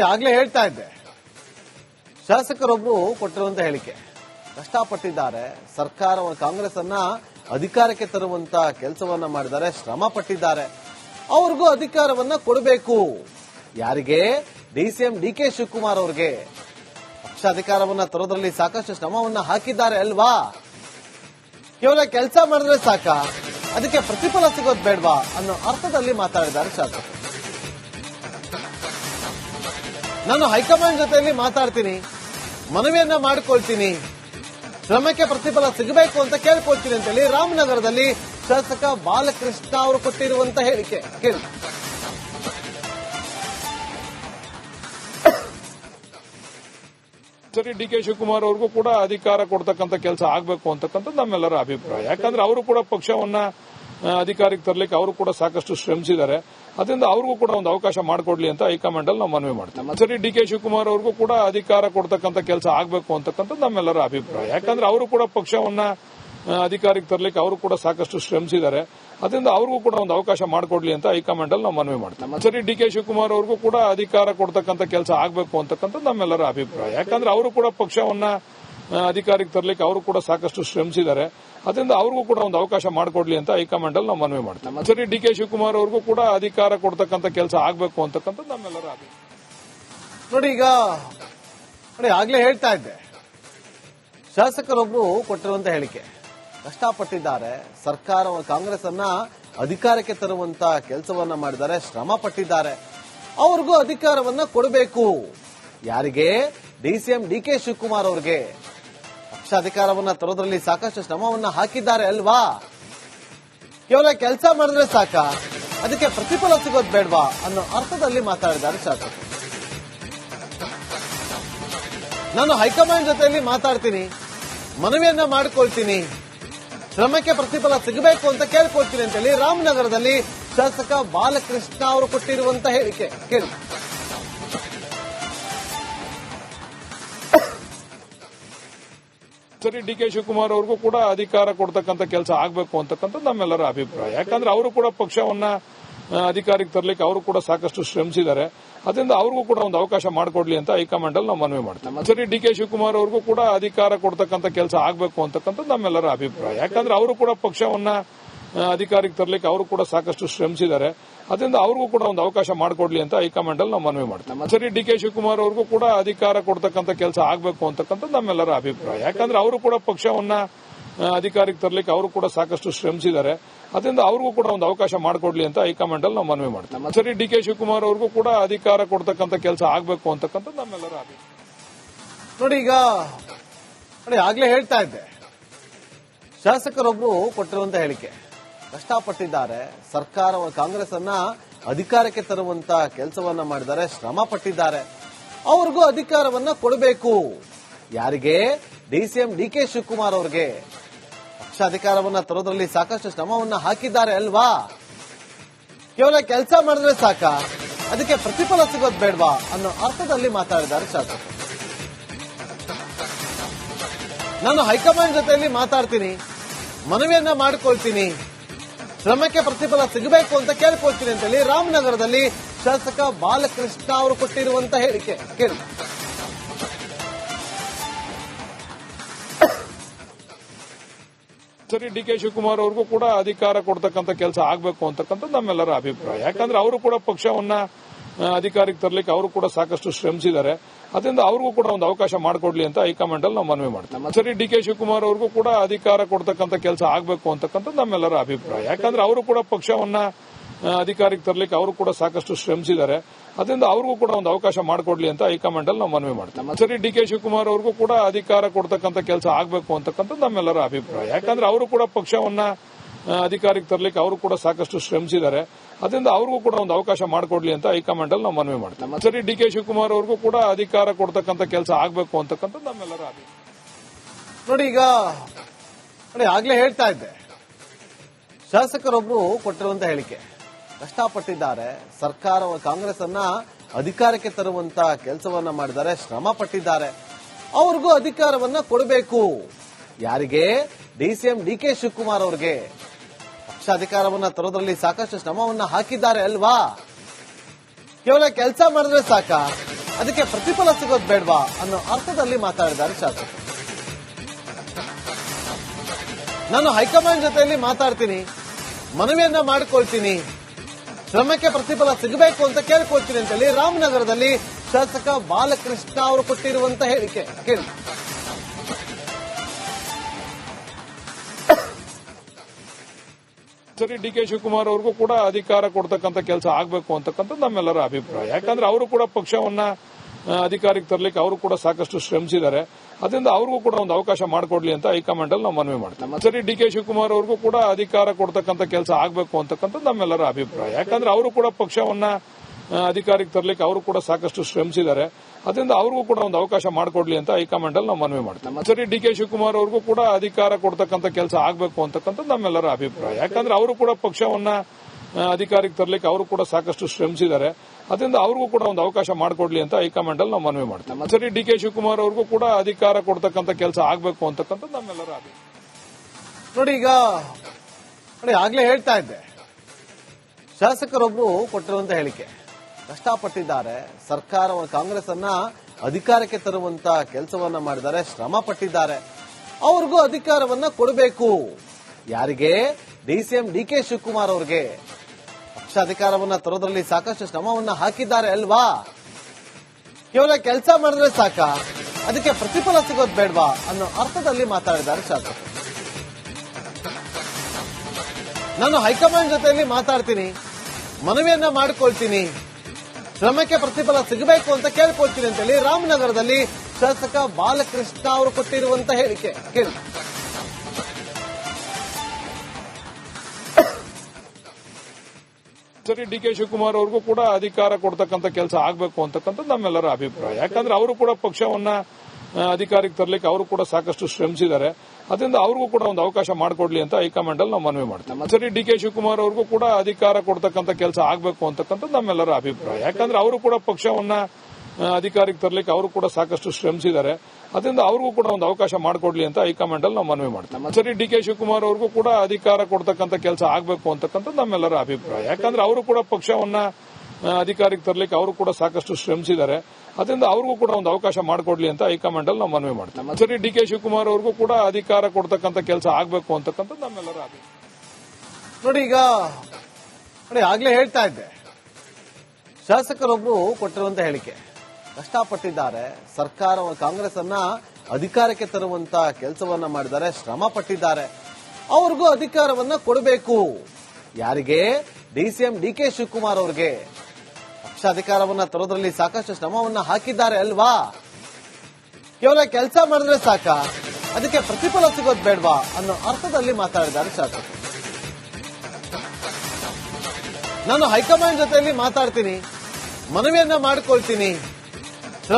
ಆಗ್ಲೇ ಹೇಳ್ತಾ ಇದ್ದೆ. ಶಾಸಕರೊಬ್ರು ಕೊಟ್ಟಿರುವಂತ ಹೇಳಿಕೆ. ಕಷ್ಟಪಟ್ಟಿದ್ದಾರೆ. ಸರ್ಕಾರ ಕಾಂಗ್ರೆಸ್ ಅನ್ನ ಅಧಿಕಾರಕ್ಕೆ ತರುವಂತ ಕೆಲಸವನ್ನ ಮಾಡಿದ್ದಾರೆ. ಶ್ರಮ ಪಟ್ಟಿದ್ದಾರೆ ಅವ್ರಿಗೂ ಅಧಿಕಾರವನ್ನ ಕೊಡಬೇಕು. ಯಾರಿಗೆ? ಡಿಸಿಎಂ ಡಿ ಕೆ ಶಿವಕುಮಾರ್ ಅವ್ರಿಗೆ. ಪಕ್ಷ ಅಧಿಕಾರವನ್ನ ತರೋದ್ರಲ್ಲಿ ಸಾಕಷ್ಟು ಶ್ರಮವನ್ನ ಹಾಕಿದ್ದಾರೆ ಅಲ್ವಾ? ಕೇವಲ ಕೆಲಸ ಮಾಡಿದ್ರೆ ಸಾಕ? ಅದಕ್ಕೆ ಪ್ರತಿಫಲ ಸಿಗೋದು ಬೇಡವಾ? ಅನ್ನೋ ಅರ್ಥದಲ್ಲಿ ಮಾತಾಡಿದ್ದಾರೆ ಶಾಸಕರು. ನಾನು ಹೈಕಮಾಂಡ್ ಜೊತೆಯಲ್ಲಿ ಮಾತಾಡ್ತೀನಿ, ಮನವಿಯನ್ನ ಮಾಡ್ಕೊಳ್ತೀನಿ, ಶ್ರಮಕ್ಕೆ ಪ್ರತಿಫಲ ಸಿಗಬೇಕು ಅಂತ ಕೇಳ್ಕೊಳ್ತೀನಿ ಅಂತೇಳಿ ರಾಮನಗರದಲ್ಲಿ ಶಾಸಕ ಬಾಲಕೃಷ್ಣ ಅವರು ಕೊಟ್ಟಿರುವಂತ ಹೇಳಿಕೆ. ಕೇಳಿ. ಸರಿ, ಡಿ ಕೆ ಶಿವಕುಮಾರ್ ಅವ್ರಿಗೂ ಕೂಡ ಅಧಿಕಾರ ಕೊಡ್ತಕ್ಕಂಥ ಕೆಲಸ ಆಗಬೇಕು ಅಂತಕ್ಕಂಥದ್ದು ನಮ್ಮೆಲ್ಲರ ಅಭಿಪ್ರಾಯ. ಯಾಕಂದ್ರೆ ಅವರು ಕೂಡ ಪಕ್ಷವನ್ನ ಅಧಿಕಾರಕ್ಕೆ ತರಲಿಕ್ಕೆ ಅವರು ಕೂಡ ಸಾಕಷ್ಟು ಶ್ರಮಿಸಿದ್ದಾರೆ. ಅದರಿಂದ ಅವ್ರಿಗೂ ಕೂಡ ಒಂದು ಅವಕಾಶ ಮಾಡಿಕೊಡ್ಲಿ ಅಂತ ಹೈಕಮಾಂಡ್ ಅಲ್ಲಿ ನಾವು ಮನವಿ ಮಾಡ್ತೇವೆ. ಸರಿ ಡಿ ಕೆ ಶಿವಕುಮಾರ್ ಅವ್ರಿಗೂ ಕೂಡ ಅಧಿಕಾರ ಕೊಡ್ತಕ್ಕಂಥ ಕೆಲಸ ಆಗಬೇಕು ಅಂತಕ್ಕಂಥ ನಮ್ಮೆಲ್ಲರ ಅಭಿಪ್ರಾಯ. ಯಾಕಂದ್ರೆ ಅವರು ಕೂಡ ಪಕ್ಷವನ್ನ ಅಧಿಕಾರಕ್ಕೆ ತರಲಿಕ್ಕೆ ಅವರು ಕೂಡ ಸಾಕಷ್ಟು ಶ್ರಮಿಸಿದ್ದಾರೆ. ಅದರಿಂದ ಅವ್ರಿಗೂ ಕೂಡ ಒಂದು ಅವಕಾಶ ಮಾಡಿಕೊಡ್ಲಿ ಅಂತ ಹೈಕಮಾಂಡ್ ಅಲ್ಲಿ ನಾವು ಮನವಿ ಮಾಡ್ತೇವೆ. ಸರಿ ಡಿ ಕೆ ಶಿವಕುಮಾರ್ ಅವ್ರಿಗೂ ಕೂಡ ಅಧಿಕಾರ ಕೊಡ್ತಕ್ಕಂಥ ಕೆಲಸ ಆಗಬೇಕು ಅಂತಕ್ಕಂಥ ನಮ್ಮೆಲ್ಲರ ಅಭಿಪ್ರಾಯ. ಯಾಕಂದ್ರೆ ಅವರು ಕೂಡ ಪಕ್ಷವನ್ನ ಅಧಿಕಾರಕ್ಕೆ ತರಲಿಕ್ಕೆ ಅವರು ಕೂಡ ಸಾಕಷ್ಟು ಶ್ರಮಿಸಿದ್ದಾರೆ. ಅದರಿಂದ ಅವ್ರಿಗೂ ಕೂಡ ಒಂದು ಅವಕಾಶ ಮಾಡಿಕೊಡ್ಲಿ ಅಂತ ಹೈಕಮಾಂಡ್ ಅಲ್ಲಿ ನಾವು ಮನವಿ ಮಾಡ್ತೀವಿ. ಸರಿ ಡಿ ಕೆ ಶಿವಕುಮಾರ್ ಅವ್ರಿಗೂ ಕೂಡ ಅಧಿಕಾರ ಕೊಡ್ತಕ್ಕಂಥ ಕೆಲಸ ಆಗಬೇಕು ಅಂತಕ್ಕಂಥದ್ದು ನಮ್ಮೆಲ್ಲರ ನೋಡಿ ಈಗ ನೋಡಿ ಆಗ್ಲೇ ಹೇಳ್ತಾ ಇದ್ದೆ. ಶಾಸಕರೊಬ್ರು ಕೊಟ್ಟಿರುವಂತ ಹೇಳಿಕೆ ಕಷ್ಟಪಟ್ಟಿದ್ದಾರೆ. ಸರ್ಕಾರ ಕಾಂಗ್ರೆಸ್ ಅನ್ನ ಅಧಿಕಾರಕ್ಕೆ ತರುವಂತ ಕೆಲಸವನ್ನ ಮಾಡಿದ್ದಾರೆ ಶ್ರಮ ಪಟ್ಟಿದ್ದಾರೆ ಅವ್ರಿಗೂ ಅಧಿಕಾರವನ್ನ ಕೊಡಬೇಕು. ಯಾರಿಗೆ? ಡಿಸಿಎಂ ಡಿ ಕೆ ಶಿವಕುಮಾರ್ ಅವ್ರಿಗೆ. ಅಧಿಕಾರವನ್ನ ತರೋದ್ರಲ್ಲಿ ಸಾಕಷ್ಟು ಶ್ರಮವನ್ನ ಹಾಕಿದ್ದಾರೆ ಅಲ್ವಾ? ಕೇವಲ ಕೆಲಸ ಮಾಡಿದ್ರೆ ಸಾಕ, ಅದಕ್ಕೆ ಪ್ರತಿಫಲ ಸಿಗೋದು ಬೇಡವಾ ಅನ್ನೋ ಅರ್ಥದಲ್ಲಿ ಮಾತಾಡಿದ್ದಾರೆ ಶಾಸಕರು. ನಾನು ಹೈಕಮಾಂಡ್ ಜೊತೆಯಲ್ಲಿ ಮಾತಾಡ್ತೀನಿ, ಮನವಿಯನ್ನ ಮಾಡ್ಕೊಳ್ತೀನಿ, ಶ್ರಮಕ್ಕೆ ಪ್ರತಿಫಲ ಸಿಗಬೇಕು ಅಂತ ಕೇಳ್ಕೊಳ್ತೀನಿ ಅಂತೇಳಿ ರಾಮನಗರದಲ್ಲಿ ಶಾಸಕ ಬಾಲಕೃಷ್ಣ ಅವರು ಕೊಟ್ಟಿರುವಂತ ಹೇಳಿಕೆ. ಕೇಳಿ. ಸರಿ, ಡಿ ಕೆ ಶಿವಕುಮಾರ್ ಅವ್ರಿಗೂ ಕೂಡ ಅಧಿಕಾರ ಕೊಡ್ತಕ್ಕಂಥ ಕೆಲಸ ಆಗಬೇಕು ಅಂತಕ್ಕಂಥದ್ದು ನಮ್ಮೆಲ್ಲರ ಅಭಿಪ್ರಾಯ. ಯಾಕಂದ್ರೆ ಅವರು ಕೂಡ ಪಕ್ಷವನ್ನ ಅಧಿಕಾರಕ್ಕೆ ತರಲಿಕ್ಕೆ ಅವರು ಕೂಡ ಸಾಕಷ್ಟು ಶ್ರಮಿಸಿದ್ದಾರೆ. ಅದರಿಂದ ಅವ್ರಿಗೂ ಕೂಡ ಒಂದು ಅವಕಾಶ ಮಾಡಿಕೊಡ್ಲಿ ಅಂತ ಹೈಕಮಾಂಡ್ ಅಲ್ಲಿ ನಾವು ಮನವಿ ಮಾಡ್ತೀವಿ. ಸರಿ, ಡಿ ಕೆ ಶಿವಕುಮಾರ್ ಅವ್ರಿಗೂ ಕೂಡ ಅಧಿಕಾರ ಕೊಡ್ತಕ್ಕಂಥ ಕೆಲಸ ಆಗಬೇಕು ಅಂತಕ್ಕಂಥದ್ದು ನಮ್ಮೆಲ್ಲರ ಅಭಿಪ್ರಾಯ. ಯಾಕಂದ್ರೆ ಅವರು ಕೂಡ ಪಕ್ಷವನ್ನ ಆ, ಅಧಿಕಾರಕ್ಕೆ ತರಲಿಕ್ಕೆ ಅವರು ಕೂಡ ಸಾಕಷ್ಟು ಶ್ರಮಿಸಿದ್ದಾರೆ. ಅದರಿಂದ ಅವ್ರಿಗೂ ಕೂಡ ಒಂದು ಅವಕಾಶ ಮಾಡಿಕೊಡ್ಲಿ ಅಂತ ಹೈಕಮಾಂಡ್ ಅಲ್ಲಿ ನಾವು ಮನವಿ ಮಾಡ್ತೇವೆ. ಸರಿ ಡಿ ಕೆ ಶಿವಕುಮಾರ್ ಅವ್ರಿಗೂ ಕೂಡ ಅಧಿಕಾರ ಕೊಡ್ತಕ್ಕಂಥ ಕೆಲಸ ಆಗಬೇಕು ಅಂತಕ್ಕಂಥದ್ದು ನಮ್ಮೆಲ್ಲರ ಅಭಿಪ್ರಾಯ. ಯಾಕಂದ್ರೆ ಅವರು ಕೂಡ ಪಕ್ಷವನ್ನ ಅಧಿಕಾರಿಗೆ ಅಧಿಕಾರಕ್ಕೆ ತರಲಿಕ್ಕೆ ಅವರು ಕೂಡ ಸಾಕಷ್ಟು ಶ್ರಮಿಸಿದ್ದಾರೆ. ಅದರಿಂದ ಅವ್ರಿಗೂ ಕೂಡ ಒಂದು ಅವಕಾಶ ಮಾಡಿಕೊಡ್ಲಿ ಅಂತ ಹೈಕಮಾಂಡ್ ಅಲ್ಲಿ ನಾವು ಮನವಿ ಮಾಡ್ತೇವೆ. ಸರಿ ಡಿ ಕೆ ಶಿವಕುಮಾರ್ ಅವ್ರಿಗೂ ಕೂಡ ಅಧಿಕಾರ ಕೊಡ್ತಕ್ಕಂಥ ಕೆಲಸ ಆಗಬೇಕು ಅಂತಕ್ಕಂಥದ್ದು ನಮ್ಮೆಲ್ಲರ ಅಭಿಪ್ರಾಯ. ನೋಡಿ ಈಗ ನೋಡಿ ಆಗ್ಲೇ ಹೇಳ್ತಾ ಇದ್ದೆ. ಶಾಸಕರೊಬ್ರು ಕೊಟ್ಟಿರುವಂತ ಹೇಳಿಕೆ. ಕಷ್ಟಪಟ್ಟಿದ್ದಾರೆ. ಸರ್ಕಾರ ಕಾಂಗ್ರೆಸ್ ಅನ್ನ ಅಧಿಕಾರಕ್ಕೆ ತರುವಂತ ಕೆಲಸವನ್ನ ಮಾಡಿದ್ದಾರೆ. ಶ್ರಮ ಪಟ್ಟಿದ್ದಾರೆ. ಅವ್ರಿಗೂ ಅಧಿಕಾರವನ್ನ ಕೊಡಬೇಕು. ಯಾರಿಗೆ? ಡಿಸಿಎಂ ಡಿ ಕೆ ಶಿವಕುಮಾರ್ ಅವ್ರಿಗೆ. ಪಕ್ಷ ಅಧಿಕಾರವನ್ನ ತರೋದ್ರಲ್ಲಿ ಸಾಕಷ್ಟು ಶ್ರಮವನ್ನ ಹಾಕಿದ್ದಾರೆ ಅಲ್ವಾ? ಕೇವಲ ಕೆಲಸ ಮಾಡಿದ್ರೆ ಸಾಕ. ಅದಕ್ಕೆ ಪ್ರತಿಫಲ ಸಿಗೋದು ಬೇಡವಾ ಅನ್ನೋ ಅರ್ಥದಲ್ಲಿ ಮಾತಾಡಿದ್ದಾರೆ ಶಾಸಕರು. ನಾನು ಹೈಕಮಾಂಡ್ ಜೊತೆಯಲ್ಲಿ ಮಾತಾಡ್ತೀನಿ. ಮನವಿಯನ್ನ ಮಾಡ್ಕೊಳ್ತೀನಿ. ಶ್ರಮಕ್ಕೆ ಪ್ರತಿಫಲ ಸಿಗಬೇಕು ಅಂತ ಕೇಳ್ಕೊಳ್ತೀನಿ ಅಂತೇಳಿ ರಾಮನಗರದಲ್ಲಿ ಶಾಸಕ ಬಾಲಕೃಷ್ಣ ಅವರು ಕೊಟ್ಟಿರುವಂತಹ ಹೇಳಿಕೆ. ಕೇಳಿ. ಸರಿ, ಡಿ ಕೆ ಶಿವಕುಮಾರ್ ಅವ್ರಿಗೂ ಕೂಡ ಅಧಿಕಾರ ಕೊಡ್ತಕ್ಕಂಥ ಕೆಲಸ ಆಗಬೇಕು ಅಂತಕ್ಕಂಥದ್ದು ನಮ್ಮೆಲ್ಲರ ಅಭಿಪ್ರಾಯ. ಯಾಕಂದ್ರೆ ಅವರು ಕೂಡ ಪಕ್ಷವನ್ನ ಅಧಿಕಾರಕ್ಕೆ ತರಲಿಕ್ಕೆ ಅವರು ಕೂಡ ಸಾಕಷ್ಟು ಶ್ರಮಿಸಿದ್ದಾರೆ. ಅದರಿಂದ ಅವ್ರಿಗೂ ಕೂಡ ಒಂದು ಅವಕಾಶ ಮಾಡಿಕೊಡ್ಲಿ ಅಂತ ಹೈಕಮಾಂಡ್ ಅಲ್ಲಿ ನಾವು ಮನವಿ ಮಾಡ್ತೀವಿ. ಸರಿ, ಡಿ ಕೆ ಶಿವಕುಮಾರ್ ಅವ್ರಿಗೂ ಕೂಡ ಅಧಿಕಾರ ಕೊಡ್ತಕ್ಕಂಥ ಕೆಲಸ ಆಗಬೇಕು ಅಂತಕ್ಕಂಥದ್ದು ನಮ್ಮೆಲ್ಲರ ಅಭಿಪ್ರಾಯ. ಯಾಕಂದ್ರೆ ಅವರು ಕೂಡ ಪಕ್ಷವನ್ನ ಅಧಿಕಾರಕ್ಕೆ ತರಲಿಕ್ಕೆ ಅವರು ಕೂಡ ಸಾಕಷ್ಟು ಶ್ರಮಿಸಿದ್ದಾರೆ. ಅದರಿಂದ ಅವ್ರಿಗೂ ಕೂಡ ಒಂದು ಅವಕಾಶ ಮಾಡಿಕೊಡ್ಲಿ ಅಂತ ಹೈಕಮಾಂಡ್ ಅಲ್ಲಿ ನಾವು ಮನವಿ ಮಾಡ್ತೀವಿ. ಸರಿ, ಡಿ ಕೆ ಶಿವಕುಮಾರ್ ಅವ್ರಿಗೂ ಕೂಡ ಅಧಿಕಾರ ಕೊಡ್ತಕ್ಕಂಥ ಕೆಲಸ ಆಗಬೇಕು ಅಂತಕ್ಕಂಥದ್ದು ನಮ್ಮೆಲ್ಲರ ಅಭಿಪ್ರಾಯ. ಯಾಕಂದ್ರೆ ಅವರು ಕೂಡ ಪಕ್ಷವನ್ನ ಅಧಿಕಾರಕ್ಕೆ ತರಲಿಕ್ಕೆ ಅವರು ಕೂಡ ಸಾಕಷ್ಟು ಶ್ರಮಿಸಿದ್ದಾರೆ. ಅದರಿಂದ ಅವ್ರಿಗೂ ಕೂಡ ಒಂದು ಅವಕಾಶ ಮಾಡಿಕೊಡ್ಲಿ ಅಂತ ಹೈಕಮಾಂಡ್ ಅಲ್ಲಿ ನಾವು ಮನವಿ ಮಾಡ್ತೇವೆ. ಸರಿ ಡಿ ಕೆ ಶಿವಕುಮಾರ್ ಅವ್ರಿಗೂ ಕೂಡ ಅಧಿಕಾರ ಕೊಡ್ತಕ್ಕಂಥ ಕೆಲಸ ಆಗಬೇಕು ಅಂತಕ್ಕಂಥದ್ದು ನಮ್ಮೆಲ್ಲರ ಆಗಿ ನೋಡಿ ಈಗ ನೋಡಿ ಆಗ್ಲೇ ಹೇಳ್ತಾ ಇದ್ದೆ. ಶಾಸಕರೊಬ್ರು ಕೊಟ್ಟಿರುವಂತ ಹೇಳಿಕೆ ಕಷ್ಟಪಟ್ಟಿದ್ದಾರೆ. ಸರ್ಕಾರ ಕಾಂಗ್ರೆಸ್ ಅನ್ನ ಅಧಿಕಾರಕ್ಕೆ ತರುವಂತ ಕೆಲಸವನ್ನ ಮಾಡಿದ್ದಾರೆ ಶ್ರಮ ಪಟ್ಟಿದ್ದಾರೆ. ಅವ್ರಿಗೂ ಅಧಿಕಾರವನ್ನ ಕೊಡಬೇಕು. ಯಾರಿಗೆ? ಡಿಸಿಎಂ ಡಿ ಕೆ ಶಿವಕುಮಾರ್ ಅವ್ರಿಗೆ. ಪಕ್ಷ ಅಧಿಕಾರವನ್ನ ತರೋದ್ರಲ್ಲಿ ಸಾಕಷ್ಟು ಶ್ರಮವನ್ನ ಹಾಕಿದ್ದಾರೆ ಅಲ್ವಾ? ಕೇವಲ ಕೆಲಸ ಮಾಡಿದ್ರೆ ಸಾಕ? ಅದಕ್ಕೆ ಪ್ರತಿಫಲ ಸಿಗೋದು ಬೇಡವಾ? ಅನ್ನೋ ಅರ್ಥದಲ್ಲಿ ಮಾತಾಡಿದ್ದಾರೆ ಶಾಸಕರು. ನಾನು ಹೈಕಮಾಂಡ್ ಜೊತೆಯಲ್ಲಿ ಮಾತಾಡ್ತೀನಿ, ಮನವಿಯನ್ನ ಮಾಡಿಕೊಳ್ತೀನಿ, ಶ್ರಮಕ್ಕೆ ಪ್ರತಿಫಲ ಸಿಗಬೇಕು ಅಂತ ಕೇಳ್ಕೊಳ್ತೀನಿ ಅಂತೇಳಿ ರಾಮನಗರದಲ್ಲಿ ಶಾಸಕ ಬಾಲಕೃಷ್ಣ ಅವರು ಕೊಟ್ಟಿರುವಂತ ಹೇಳಿಕೆ. ಕೇಳಿ. ಸರಿ, ಡಿ ಕೆ ಶಿವಕುಮಾರ್ ಅವ್ರಿಗೂ ಕೂಡ ಅಧಿಕಾರ ಕೊಡ್ತಕ್ಕಂಥ ಕೆಲಸ ಆಗಬೇಕು ಅಂತಕ್ಕಂಥ ನಮ್ಮೆಲ್ಲರ ಅಭಿಪ್ರಾಯ. ಯಾಕಂದ್ರೆ ಅವರು ಕೂಡ ಪಕ್ಷವನ್ನ ಅಧಿಕಾರಕ್ಕೆ ತರಲಿಕ್ಕೆ ಅವರು ಕೂಡ ಸಾಕಷ್ಟು ಶ್ರಮಿಸಿದ್ದಾರೆ. ಅದರಿಂದ ಅವ್ರಿಗೂ ಕೂಡ ಒಂದು ಅವಕಾಶ ಮಾಡಿಕೊಡ್ಲಿ ಅಂತ ಹೈಕಮಾಂಡ್ ಅಲ್ಲಿ ನಾವು ಮನವಿ ಮಾಡ್ತೇವೆ. ಸರಿ, ಡಿ ಕೆ ಶಿವಕುಮಾರ್ ಅವ್ರಿಗೂ ಕೂಡ ಅಧಿಕಾರ ಕೊಡ್ತಕ್ಕಂಥ ಕೆಲಸ ಆಗಬೇಕು ಅಂತಕ್ಕಂಥ ನಮ್ಮೆಲ್ಲರ ಅಭಿಪ್ರಾಯ. ಯಾಕಂದ್ರೆ ಅವರು ಕೂಡ ಪಕ್ಷವನ್ನ ಅಧಿಕಾರಕ್ಕೆ ತರಲಿಕ್ಕೆ ಅವರು ಕೂಡ ಸಾಕಷ್ಟು ಶ್ರಮಿಸಿದ್ದಾರೆ. ಅದರಿಂದ ಅವ್ರಿಗೂ ಕೂಡ ಒಂದು ಅವಕಾಶ ಮಾಡಿಕೊಡ್ಲಿ ಅಂತ ಹೈಕಮಾಂಡ್ ಅಲ್ಲಿ ನಾವು ಮನವಿ ಮಾಡ್ತೇವೆ. ಸರಿ ಡಿ ಕೆ ಶಿವಕುಮಾರ್ ಅವ್ರಿಗೂ ಕೂಡ ಅಧಿಕಾರ ಕೊಡ್ತಕ್ಕಂಥ ಕೆಲಸ ಆಗಬೇಕು ಅಂತಕ್ಕಂಥದ್ದು ನಮ್ಮೆಲ್ಲರ ಅಭಿಪ್ರಾಯ. ಯಾಕಂದ್ರೆ ಅವರು ಕೂಡ ಪಕ್ಷವನ್ನ ಅಧಿಕಾರಕ್ಕೆ ತರಲಿಕ್ಕೆ ಅವರು ಕೂಡ ಸಾಕಷ್ಟು ಶ್ರಮಿಸಿದ್ದಾರೆ. ಅದರಿಂದ ಅವ್ರಿಗೂ ಕೂಡ ಒಂದು ಅವಕಾಶ ಮಾಡಿಕೊಡ್ಲಿ ಅಂತ ಹೈಕಮಾಂಡ್ ಅಲ್ಲಿ ನಾವು ಮನವಿ ಮಾಡ್ತೇವೆ. ಸರಿ ಡಿ ಕೆ ಶಿವಕುಮಾರ್ ಅವ್ರಿಗೂ ಕೂಡ ಅಧಿಕಾರ ಕೊಡ್ತಕ್ಕಂಥ ಕೆಲಸ ಆಗಬೇಕು ಅಂತಕ್ಕಂಥದ್ದು ನಮ್ಮೆಲ್ಲರ ಅಭಿಪ್ರಾಯ. ನೋಡಿ ಈಗ ನೋಡಿ ಆಗ್ಲೇ ಹೇಳ್ತಾ ಇದ್ದೆ. ಶಾಸಕರೊಬ್ರು ಕೊಟ್ಟಿರುವಂತ ಹೇಳಿಕೆ. ಕಷ್ಟಪಟ್ಟಿದ್ದಾರೆ. ಸರ್ಕಾರ ಕಾಂಗ್ರೆಸ್ ಅನ್ನ ಅಧಿಕಾರಕ್ಕೆ ತರುವಂತ ಕೆಲಸವನ್ನ ಮಾಡಿದ್ದಾರೆ. ಶ್ರಮ ಪಟ್ಟಿದ್ದಾರೆ. ಅವ್ರಿಗೂ ಅಧಿಕಾರವನ್ನ ಕೊಡಬೇಕು. ಯಾರಿಗೆ? ಡಿಸಿಎಂ ಡಿ ಕೆ ಶಿವಕುಮಾರ್ ಅವ್ರಿಗೆ. ಪಕ್ಷ ಅಧಿಕಾರವನ್ನ ತರೋದ್ರಲ್ಲಿ ಸಾಕಷ್ಟು ಶ್ರಮವನ್ನ ಹಾಕಿದ್ದಾರೆ ಅಲ್ವಾ? ಕೇವಲ ಕೆಲಸ ಮಾಡಿದ್ರೆ ಸಾಕ? ಅದಕ್ಕೆ ಪ್ರತಿಫಲ ಸಿಗೋದು ಬೇಡವಾ ಅನ್ನೋ ಅರ್ಥದಲ್ಲಿ ಮಾತಾಡಿದ್ದಾರೆ ಶಾಸಕರು. ನಾನು ಹೈಕಮಾಂಡ್ ಜೊತೆಯಲ್ಲಿ ಮಾತಾಡ್ತೀನಿ. ಮನವಿಯನ್ನ ಮಾಡಿಕೊಳ್ತೀನಿ. ಶ್ರಮಕ್ಕೆ ಪ್ರತಿಫಲ ಸಿಗಬೇಕು ಅಂತ ಕೇಳ್ಕೊಳ್ತೀನಿ ಅಂತೇಳಿ ರಾಮನಗರದಲ್ಲಿ ಶಾಸಕ ಬಾಲಕೃಷ್ಣ ಅವರು ಕೊಟ್ಟಿರುವಂತ ಹೇಳಿಕೆ. ಕೇಳಿ. ಸರಿ, ಡಿ ಕೆ ಶಿವಕುಮಾರ್ ಅವ್ರಿಗೂ ಕೂಡ ಅಧಿಕಾರ ಕೊಡ್ತಕ್ಕಂಥ ಕೆಲಸ ಆಗಬೇಕು ಅಂತಕ್ಕಂಥದ್ದು ನಮ್ಮೆಲ್ಲರ ಅಭಿಪ್ರಾಯ. ಯಾಕಂದ್ರೆ ಅವರು ಕೂಡ ಪಕ್ಷವನ್ನ ಅಧಿಕಾರಕ್ಕೆ ತರಲಿಕ್ಕೆ ಅವರು ಕೂಡ ಸಾಕಷ್ಟು ಶ್ರಮಿಸಿದ್ದಾರೆ. ಅದರಿಂದ ಅವ್ರಿಗೂ ಕೂಡ ಒಂದು ಅವಕಾಶ ಮಾಡಿಕೊಡ್ಲಿ ಅಂತ ಹೈಕಮಾಂಡ್ ಅಲ್ಲಿ ನಾವು ಮನವಿ ಮಾಡ್ತೀವಿ. ಸರಿ, ಡಿ ಕೆ ಶಿವಕುಮಾರ್ ಅವ್ರಿಗೂ ಕೂಡ ಅಧಿಕಾರ ಕೊಡ್ತಕ್ಕಂಥ ಕೆಲಸ ಆಗಬೇಕು ಅಂತಕ್ಕಂಥದ್ದು ನಮ್ಮೆಲ್ಲರ ಅಭಿಪ್ರಾಯ. ಯಾಕಂದ್ರೆ ಅವರು ಕೂಡ ಪಕ್ಷವನ್ನ ಅಧಿಕಾರಕ್ಕೆ ತರಲಿಕ್ಕೆ ಅವರು ಕೂಡ ಸಾಕಷ್ಟು ಶ್ರಮಿಸಿದ್ದಾರೆ. ಅದರಿಂದ ಅವ್ರಿಗೂ ಕೂಡ ಒಂದು ಅವಕಾಶ ಮಾಡಿಕೊಡ್ಲಿ ಅಂತ ಹೈಕಮಾಂಡ್ ಅಲ್ಲಿ ನಾವು ಮನವಿ ಮಾಡ್ತೀವಿ. ಸರಿ, ಡಿ ಕೆ ಶಿವಕುಮಾರ್ ಅವ್ರಿಗೂ ಕೂಡ ಅಧಿಕಾರ ಕೊಡ್ತಕ್ಕಂಥ ಕೆಲಸ ಆಗಬೇಕು ಅಂತಕ್ಕಂಥದ್ದು ನಮ್ಮೆಲ್ಲರ ಅಭಿಪ್ರಾಯ. ಯಾಕಂದ್ರೆ ಅವರು ಕೂಡ ಪಕ್ಷವನ್ನ ಆ, ಅಧಿಕಾರಕ್ಕೆ ತರಲಿಕ್ಕೆ ಅವರು ಕೂಡ ಸಾಕಷ್ಟು ಶ್ರಮಿಸಿದ್ದಾರೆ. ಅದರಿಂದ ಅವ್ರಿಗೂ ಕೂಡ ಒಂದು ಅವಕಾಶ ಮಾಡಿಕೊಡ್ಲಿ ಅಂತ ಹೈಕಮಾಂಡ್ ಅಲ್ಲಿ ನಾವು ಮನವಿ ಮಾಡ್ತೇವೆ. ಸರಿ ಡಿ ಕೆ ಶಿವಕುಮಾರ್ ಅವ್ರಿಗೂ ಕೂಡ ಅಧಿಕಾರ ಕೊಡ್ತಕ್ಕಂಥ ಕೆಲಸ ಆಗಬೇಕು ಅಂತಕ್ಕಂಥದ್ದು ನಮ್ಮೆಲ್ಲರ ನೋಡಿ ಈಗ ನೋಡಿ ಆಗ್ಲೇ ಹೇಳ್ತಾ ಇದ್ದೆ. ಶಾಸಕರೊಬ್ರು ಕೊಟ್ಟಿರುವಂತ ಹೇಳಿಕೆ ಕಷ್ಟಪಟ್ಟಿದ್ದಾರೆ. ಸರ್ಕಾರ ಕಾಂಗ್ರೆಸ್ ಅನ್ನ ಅಧಿಕಾರಕ್ಕೆ ತರುವಂತ ಕೆಲಸವನ್ನ ಮಾಡಿದ್ದಾರೆ ಶ್ರಮ ಪಟ್ಟಿದ್ದಾರೆ ಅವ್ರಿಗೂ ಅಧಿಕಾರವನ್ನ ಕೊಡಬೇಕು. ಯಾರಿಗೆ? ಡಿಸಿಎಂ ಡಿ ಕೆ ಶಿವಕುಮಾರ್ ಅವ್ರಿಗೆ. ಪಕ್ಷ ಅಧಿಕಾರವನ್ನ ತರೋದ್ರಲ್ಲಿ ಸಾಕಷ್ಟು ಶ್ರಮವನ್ನ ಹಾಕಿದ್ದಾರೆ ಅಲ್ವಾ? ಕೇವಲ ಕೆಲಸ ಮಾಡಿದ್ರೆ ಸಾಕ? ಅದಕ್ಕೆ ಪ್ರತಿಫಲ ಸಿಗೋದು ಬೇಡವಾ? ಅನ್ನೋ ಅರ್ಥದಲ್ಲಿ ಮಾತಾಡಿದ್ದಾರೆ ಶಾಸಕರು. ನಾನು ಹೈಕಮಾಂಡ್ ಜೊತೆಯಲ್ಲಿ ಮಾತಾಡ್ತೀನಿ. ಮನವಿಯನ್ನ ಮಾಡಿಕೊಳ್ತೀನಿ.